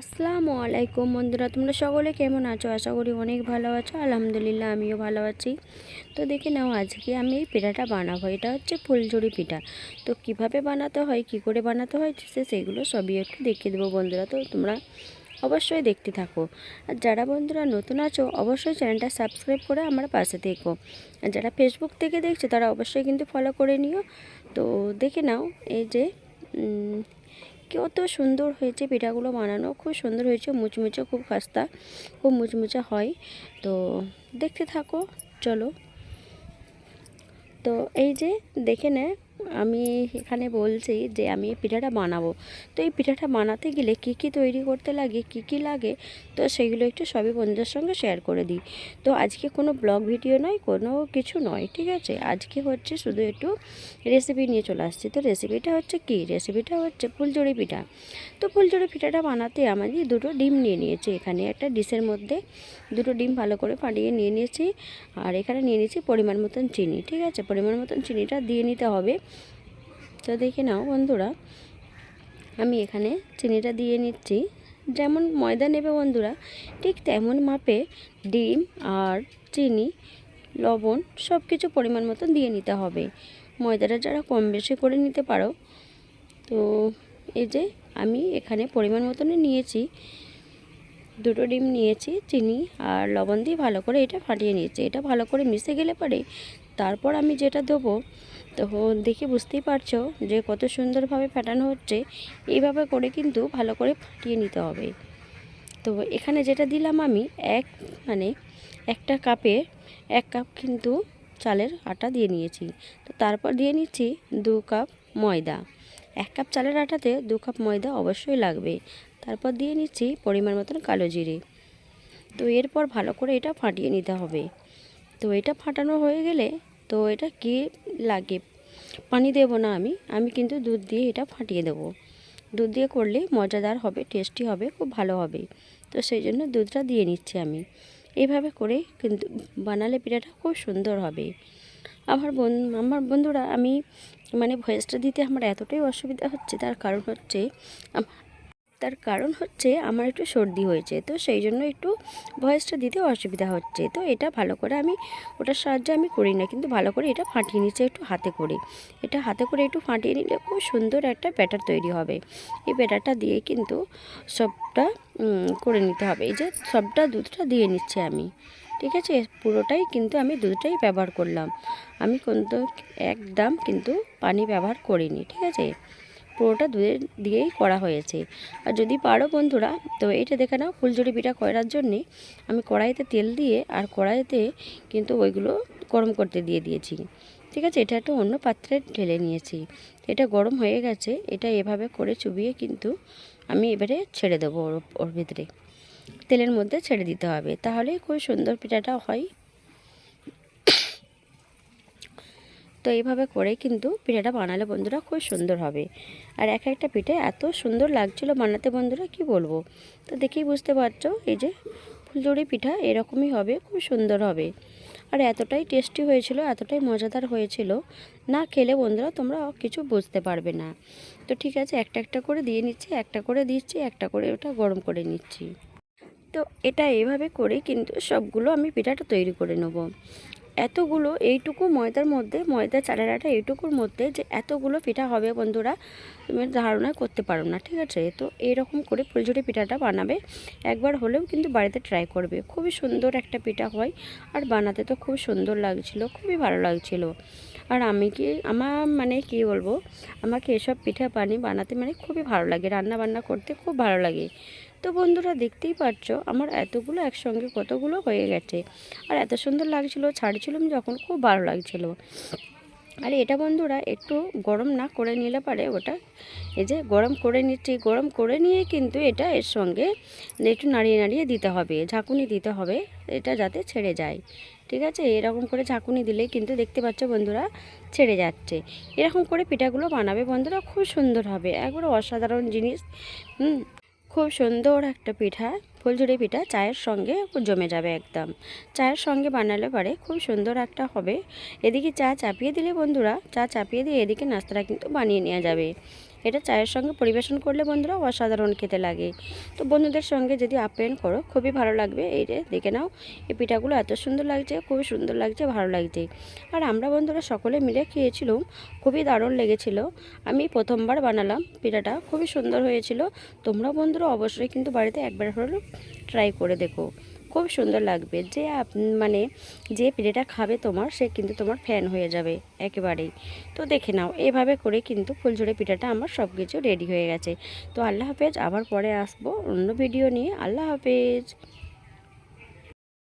আসসালামু আলাইকুম বন্ধুরা, তোমরা সকলে কেমন আছো? আশা করি অনেক ভালো আছো। আলহামদুলিল্লাহ, আমিও ভালো আছি। তো দেখে নাও, আজকে আমি এই পিঠাটা বানাবো। এটা হচ্ছে ফুলঝুরি পিঠা। তো কীভাবে বানাতে হয়, কি করে বানাতে হয় সে সেগুলো সবই একটু দেখিয়ে দেবো বন্ধুরা। তো তোমরা অবশ্যই দেখতে থাকো। আর যারা বন্ধুরা নতুন আছো, অবশ্যই চ্যানেলটা সাবস্ক্রাইব করে আমার পাশে থেকো। আর যারা ফেসবুক থেকে দেখছ, তারা অবশ্যই কিন্তু ফলো করে নিও। তো দেখে নাও, এই যে কত সুন্দর হয়েছে পিঠাগুলো বানানো। খুব সুন্দর হয়েছে, মুচমুচে খুব খাস্তা, খুব মুচমুচে হয়। তো দেখতে থাকো, চলো। তো এই যে দেখে নে আমি এখানে বলছি যে আমি পিঠাটা বানাবো। তো এই পিঠাটা বানাতে গেলে কি কি তৈরি করতে লাগে, কি কি লাগে, তো সেগুলো একটু সবই বন্ধুদের সঙ্গে শেয়ার করে দিই। তো আজকে কোনো ব্লগ ভিডিও নয়, কোনো কিছু নয়, ঠিক আছে? আজকে হচ্ছে শুধু একটু রেসিপি নিয়ে চলে আসছি। তো রেসিপিটা হচ্ছে কি? রেসিপিটা হচ্ছে ফুলচুরি পিঠা। তো ফুলচুরি পিঠাটা বানাতে আমি দুটো ডিম নিয়ে নিয়েছি। এখানে একটা ডিশের মধ্যে দুটো ডিম ভালো করে ফাটিয়ে নিয়ে নিয়েছি। আর এখানে নিয়ে নিয়েছি পরিমাণ মতন চিনি, ঠিক আছে? পরিমাণ মতন চিনিটা দিয়ে নিতে হবে। তো দেখে নাও বন্ধুরা। আমি এখানে চিনিটা দিয়ে নিচ্ছি। যেমন ময়দা নেবে বন্ধুরা, ঠিক তেমন মাপে ডিম আর চিনি, লবণ সব কিছু পরিমাণ মতন দিয়ে নিতে হবে। ময়দাটা যারা কম বেশি করে নিতে পারো। তো এই যে আমি এখানে পরিমাণ মতনই নিয়েছি। দুটো ডিম নিয়েছি, চিনি আর লবণ দিয়ে ভালো করে এটা ফাটিয়ে নিয়েছি। এটা ভালো করে মিশে গেলে পরে তারপর আমি যেটা দেবো, তো দেখে বুঝতেই পারছ যে কত সুন্দরভাবে ফাটানো হচ্ছে। এইভাবে করে কিন্তু ভালো করে ফাটিয়ে নিতে হবে। তো এখানে যেটা দিলাম আমি এক মানে একটা কাপে এক কাপ কিন্তু চালের আটা দিয়ে নিয়েছি। তো তারপর দিয়ে নিচ্ছি দু কাপ ময়দা। এক কাপ চালের আটাতে দু কাপ ময়দা অবশ্যই লাগবে। তারপর দিয়ে নিচ্ছি পরিমাণ মতন কালো জিরে। তো এরপর ভালো করে এটা ফাটিয়ে নিতে হবে। তো এটা ফাটানো হয়ে গেলে তো এটা কি লাগে? পানি দেব না আমি আমি কিন্তু দুধ দিয়ে এটা ফাটিয়ে দেব। দুধ দিয়ে করলে মজাদার হবে, টেস্টি হবে, খুব ভালো হবে। তো সেই জন্য দুধটা দিয়ে নিচ্ছি আমি। এইভাবে করে কিন্তু বানালে পিঠাটা খুব সুন্দর হবে। আমার বন, আমার বন্ধুরা, আমি মানে ভয়েসটা দিতে আমার এতটাই অসুবিধা হচ্ছে, তার কারণ হচ্ছে আমার তার কারণ হচ্ছে আমার একটু সর্দি হয়েছে, তো সেই জন্য একটু ভয়েসটা দিতে অসুবিধা হচ্ছে। তো এটা ভালো করে আমি, ওটার সাহায্যে আমি করি না, কিন্তু ভালো করে এটা ফাটিয়ে নিচ্ছে একটু হাতে করে। এটা হাতে করে একটু ফাটিয়ে নিলে খুব সুন্দর একটা ব্যাটার তৈরি হবে। এই ব্যাটারটা দিয়ে কিন্তু সবটা করে নিতে হবে। এই যে সবটা দুধটা দিয়ে নিচ্ছি আমি, ঠিক আছে? পুরোটাই কিন্তু আমি দুধটাই ব্যবহার করলাম। আমি কিন্তু একদম কিন্তু পানি ব্যবহার করিনি, ঠিক আছে? পুরোটা দুধের দিয়েই করা হয়েছে। আর যদি পারো বন্ধুরা, তো এইটা দেখে নাও, ফুলঝুরি পিঠা করার জন্যে আমি কড়াইতে তেল দিয়ে আর কড়াইতে কিন্তু ওইগুলো গরম করতে দিয়ে দিয়েছি। ঠিক আছে, এটা একটা অন্য পাত্রে ঢেলে নিয়েছি। এটা গরম হয়ে গেছে, এটা এভাবে করে চুবিয়ে কিন্তু আমি এবারে ছেড়ে দেবো ওর ওর ভিতরে। তেলের মধ্যে ছেড়ে দিতে হবে। তাহলে খুব সুন্দর পিঠাটা হয়। তো এইভাবে করে কিন্তু পিঠাটা বানালে বন্ধুরা খুব সুন্দর হবে। আর এক একটা পিঠে এত সুন্দর লাগছিল বানাতে বন্ধুরা, কি বলব? তো দেখেই বুঝতে পারছ, এই যে ফুলঝুরি পিঠা এরকমই হবে, খুব সুন্দর হবে। আর এতটাই টেস্টি হয়েছিল, এতটাই মজাদার হয়েছিল, না খেলে বন্ধুরা তোমরা কিছু বুঝতে পারবে না। তো ঠিক আছে, একটা একটা করে দিয়ে নিচ্ছি, একটা করে দিচ্ছি, একটা করে ওটা গরম করে নিচ্ছি। তো এটা এভাবে করে কিন্তু সবগুলো আমি পিঠাটা তৈরি করে নেব। এতগুলো, এইটুকু ময়দার মধ্যে ময়দা চালের আটা এইটুকুর মধ্যে যে এতগুলো পিঠা হবে বন্ধুরা, তুমি ধারণা করতে পারো না, ঠিক আছে? তো এইরকম করে ফুলঝুরি পিঠাটা বানাবে, একবার হলেও কিন্তু বাড়িতে ট্রাই করবে। খুবই সুন্দর একটা পিঠা হয়, আর বানাতে তো খুব সুন্দর লাগছিল, খুবই ভালো লাগছিল। আর আমি কি, আমার মানে কি বলব, আমাকে এসব পিঠা পানি বানাতে মানে খুবই ভালো লাগে রান্না বান্না করতে খুব ভালো লাগে। তো বন্ধুরা দেখতেই পারছ, আমার এতগুলো একসঙ্গে কতগুলো হয়ে গেছে। আর এত সুন্দর লাগছিল, ছাড়ছিলাম যখন, খুব ভালো লাগছিল। আর এটা বন্ধুরা একটু গরম না করে নিলে পারে ওটা। এই যে গরম করে নিচ্ছি, গরম করে নিয়ে কিন্তু এটা এর সঙ্গে একটু নাড়িয়ে নাড়িয়ে দিতে হবে, ঝাঁকুনি দিতে হবে, এটা যাতে ছেড়ে যায়। ঠিক আছে? এরকম করে ঝাঁকুনি দিলে কিন্তু দেখতে পাচ্ছ বন্ধুরা ছেড়ে যাচ্ছে। এরকম করে পিঠাগুলো বানাবে বন্ধুরা, খুব সুন্দর হবে, একবারে অসাধারণ জিনিস। হুম। খুব সুন্দর একটা পিঠা, ফুলঝুরি পিঠা চায়ের সঙ্গে জমে যাবে একদম। চায়ের সঙ্গে বানালে পারে খুব সুন্দর একটা হবে। এদিকে চা চাপিয়ে দিলে বন্ধুরা, চা চাপিয়ে দিয়ে এদিকে নাস্তাটা কিন্তু বানিয়ে নেওয়া যাবে। এটা চায়ের সঙ্গে পরিবেশন করলে বন্ধুরা অসাধারণ খেতে লাগে। তো বন্ধুদের সঙ্গে যদি আপ্যায়ন করো, খুবই ভালো লাগবে। এই যে দেখে নাও, এই পিঠাগুলো এত সুন্দর লাগছে, খুবই সুন্দর লাগছে, ভালো লাগছে। আর আমরা বন্ধুরা সকলে মিলে খেয়েছিলাম, খুবই দারুণ লেগেছিল। আমি প্রথমবার বানালাম পিঠাটা, খুবই সুন্দর হয়েছিল। তোমরা বন্ধুরা অবশ্যই কিন্তু বাড়িতে একবার হলেও ট্রাই করে দেখো। খুব সুন্দর লাগবে। যে মানে যে পিঠেটা খাবে তোমার, সে কিন্তু তোমার ফ্যান হয়ে যাবে একেবারেই। তো দেখে নাও, এভাবে করে কিন্তু ফুলঝুরি পিঠাটা আমার সব কিছু রেডি হয়ে গেছে। তো আল্লাহ হাফেজ, আবার পরে আসব অন্য ভিডিও নিয়ে। আল্লাহ হাফেজ!